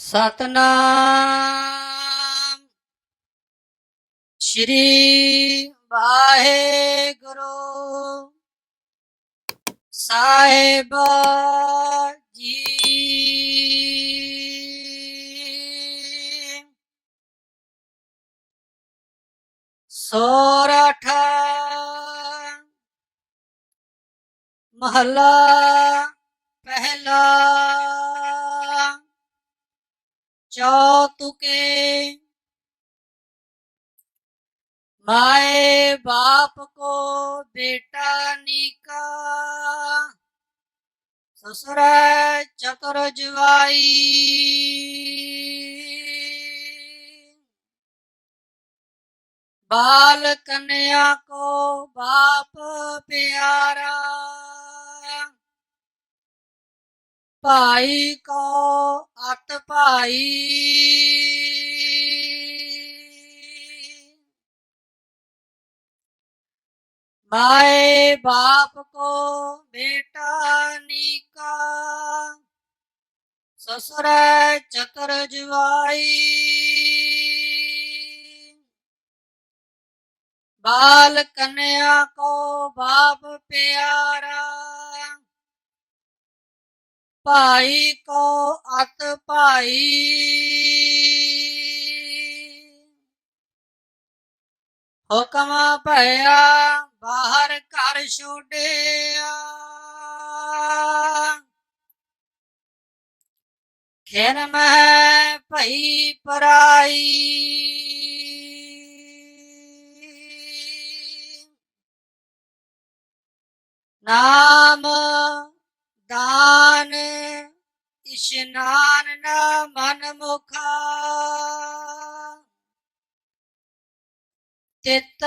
ਸਤਨਾਮ। ਸ਼੍ਰੀ ਵਾਹਿਗੁਰੂ। ਸਾਹਿਬ ਜੀ। ਸੋਰਠ। ਮਹਲਾ। ਪਹਿਲਾ। चौतुके माए बाप को बेटा निका ससुर चतुर जवाई बाल कन्या को बाप प्यारा ਭਾਈ ਕੋ ਅਤ ਭਾਈ। ਮਾਏ ਬਾਪ ਕੋ ਬੇਟਾ ਨੀਕਾ, ਸਸੁਰ ਚਤਰ ਜਵਾਈ ਬਾਲ ਕਨਿਆ ਕੋ ਬਾਪ ਪਿਆਰਾ ਭਾਈ ਕੋ ਅਤ ਭਾਈ। ਹੁਕਮ ਭਇਆ ਬਾਹਰ ਘਰ ਛੋੜਿਆ। ਖੇਰ ਮਹਿ ਭਈ ਪਰਾਈ। ਨਾਮ ਇਸ਼ਨਾਨ ਨ ਮਨ ਮੁਖਾ। ਤਿਤ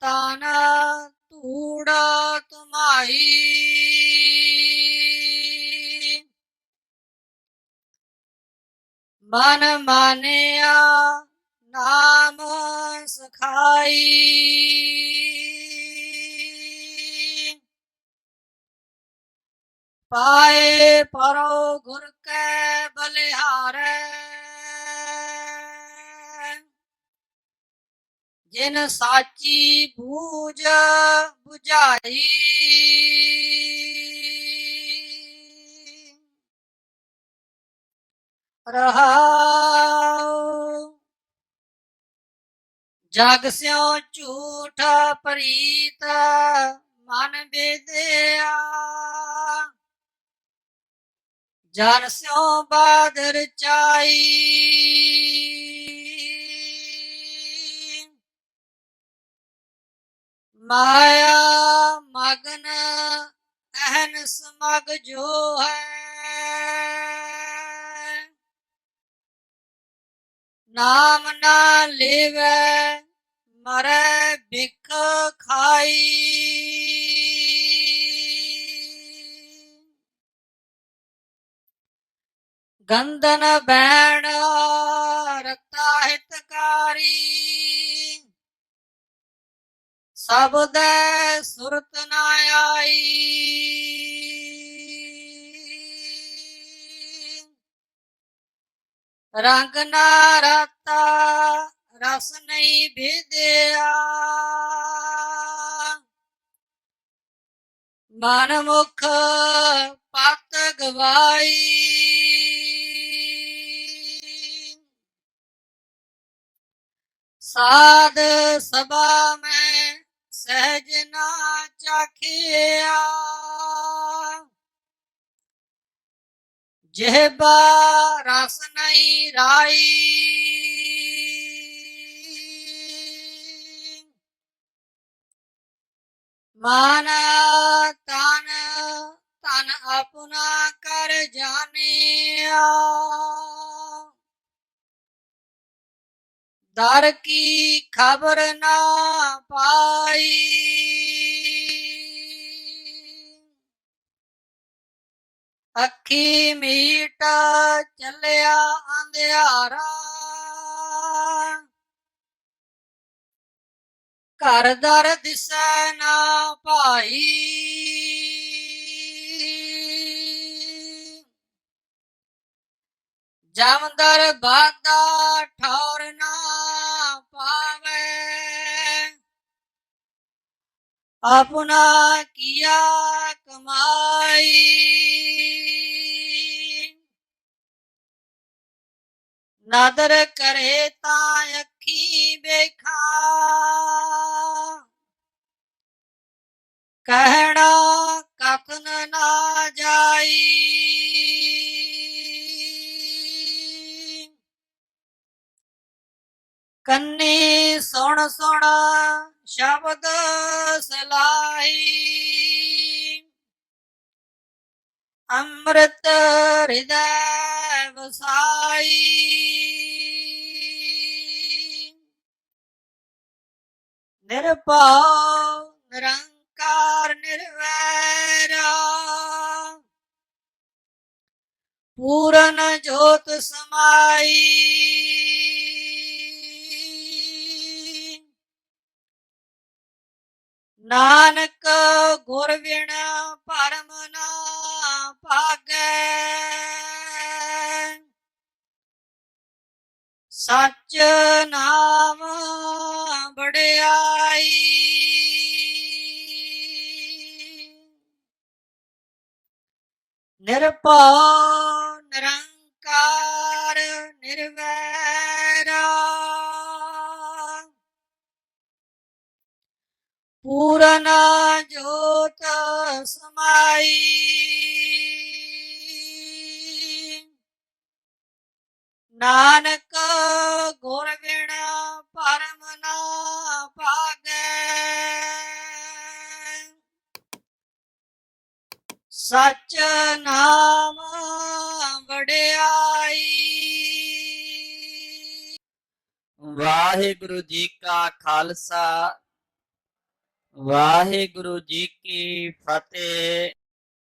ਤਨ ਧੂੜ ਤੁਮਾਈ। ਮਨ ਮਾਨਿਆ ਨਾਮ ਸਖਾਈ। ਪਾਏ ਪਰੋ ਗੁਰ ਕੈ ਬਲਿਹਾਰੈ। ਜਿਨ ਸਾਚੀ ਬੂਝ 부ਝਾਈ ਰਹਾਉ। ਜਗ ਸਿਉ ਝੂਠ ਪ੍ਰੀਤ ਮਨ ਬੇਦਿਆ ਜਨ ਸਿਉ ਬਾਦਰ ਚਾਈ। ਮਾਇਆ ਮਗਨ ਅਹਨ ਸਮਗ ਜੋ ਹੈ। ਨਾਮ ਨਾ ਲੇਵੈ ਮਰੈ ਬਿਖ ਖਾਈ। ਗੰਦਨ ਬੈਣ ਰਤਾ ਹਿਤਕਾਰੀ। ਦੇ ਸੁਰਤ ਨ ਆਈ। ਰੰਗ ਨਾ ਰਤਾ ਰਸ ਨਹੀਂ ਭੇਦਿਆ ਮਨ ਮੁਖ ਪਤ ਗਵਾਈ। ਸਾਧ ਸਭਾ ਮੈਂ ਸਹਿਜ ਨਾ ਚਾਖਿਆ। ਜਿਹਬਾ ਰਸ ਨਹੀਂ ਰਾਈ। ਮਾਨ ਦਰ ਕੀ ਖਬਰ ਨਾ ਪਾਈ। ਅੱਖੀ ਮੀਟ ਚੱਲਿਆ ਅੰਧਿਆਰਾ। ਘਰ ਦਰ ਦਿਸੈ ਨਾ ਭਾਈ ਜਮਦਰ ਬਾਦਾ ਠੌਰ ਨਾ ਪਾਵੇ। ਆਪਣਾ ਕੀਆ ਕਮਾਈ। ਨਾਦਰ ਕਰੇ ਤਾਂ ਅੱਖੀ ਬੇਖਾ ਕਹਿਣਾ ਕਖਨ ਨਾ ਜਾਈ। ਸੁਣ ਸੁਣ ਸ਼ਬਦ ਸਲਾਈ ਅੰਮ੍ਰਿਤ ਹਿਰਦੈ ਵਸਾਈ। ਨਿਰਭਉ ਨਿਰੰਕਾਰ ਨਿਰਵੈਰਾ। ਪੂਰਨ ਜੋਤ ਸਮਾਈ। ਨਾਨਕ ਗੁਰ ਵਿਣ ਭਰਮ ਨਾ ਭਾਗੈ। ਸੱਚ ਨਾਮ ਬੜਿਆਈ ਨਿਰਭਉ ਨਿਰੰਕਾਰ ਨਿਰਵੈਰਾ ਨਾਨਕ ਗੁਰ ਵਿਣ ਪਰਮ ਨਾ ਭਾਗੈ। ਸਚ ਨਾਮ ਵਡਿਆਈ। ਵਾਹਿਗੁਰੂ ਜੀ ਕਾ ਖਾਲਸਾ। ਵਾਹਿਗੁਰੂ ਜੀ ਕੀ ਫਤਿਹ।